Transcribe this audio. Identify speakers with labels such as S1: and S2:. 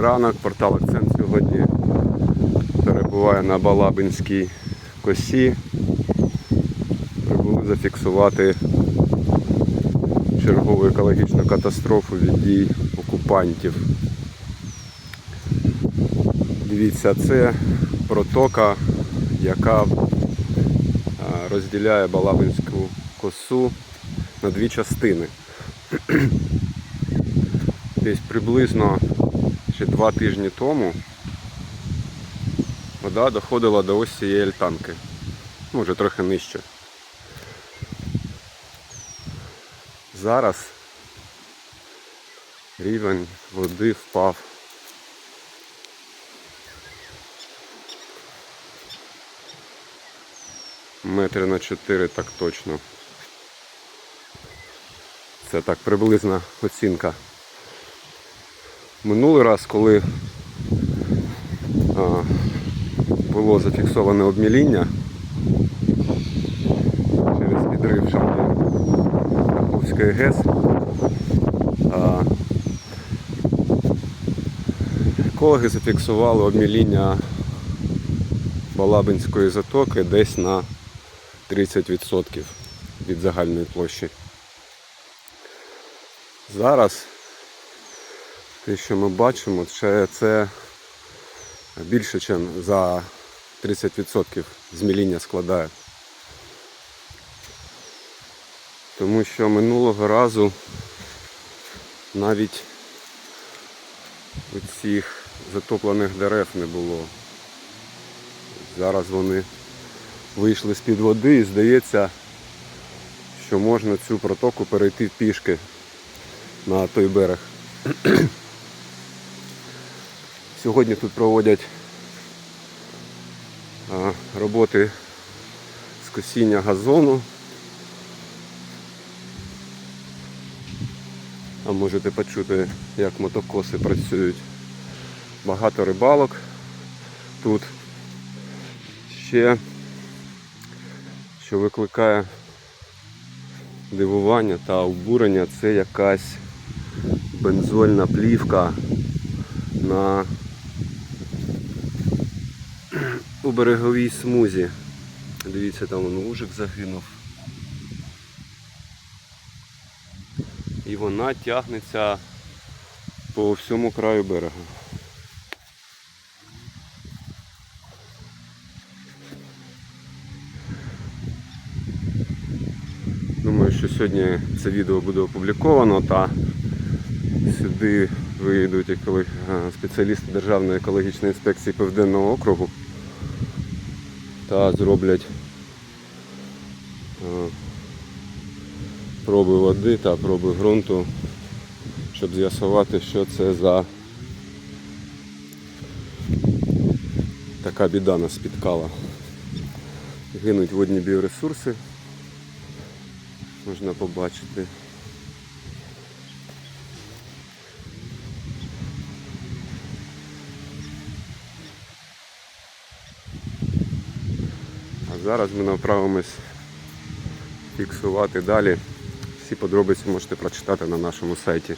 S1: Ранок, портал Акцент сьогодні перебуває на Балабинській косі. Прибули зафіксувати чергову екологічну катастрофу від дій окупантів. Дивіться, це протока, яка розділяє Балабинську косу на дві частини. Десь приблизно ще два тижні тому вода доходила до ось цієї альтанки. Може трохи нижче. Зараз рівень води впав. Метри на 4 так точно. Це так приблизна оцінка. Минулий раз, коли а, було зафіксоване обміління через підрив шахти ГЕС, а, екологи зафіксували обміління Балабинської затоки десь на 30% від загальної площі. Зараз те, що ми бачимо, це, більше, ніж за 30% зміління складає. Тому що минулого разу навіть цих затоплених дерев не було. Зараз вони вийшли з-під води і здається, що можна цю протоку перейти пішки на той берег. Сьогодні тут проводять роботи з косіння газону. А можете почути, як мотокоси працюють. Багато рибалок тут. Ще, що викликає дивування та обурення, це якась бензольна плівка на у береговій смузі. Дивіться, там он лужик загинув. І вона тягнеться по всьому краю берега. Думаю, що сьогодні це відео буде опубліковано та сюди виїдуть спеціалісти Державної екологічної інспекції Південного округу та зроблять е, проби води та проби ґрунту, щоб з'ясувати, що це за така біда нас спіткала. Гинуть водні біоресурси, можна побачити. Зараз ми направимось фіксувати далі. Всі подробиці можете прочитати на нашому сайті.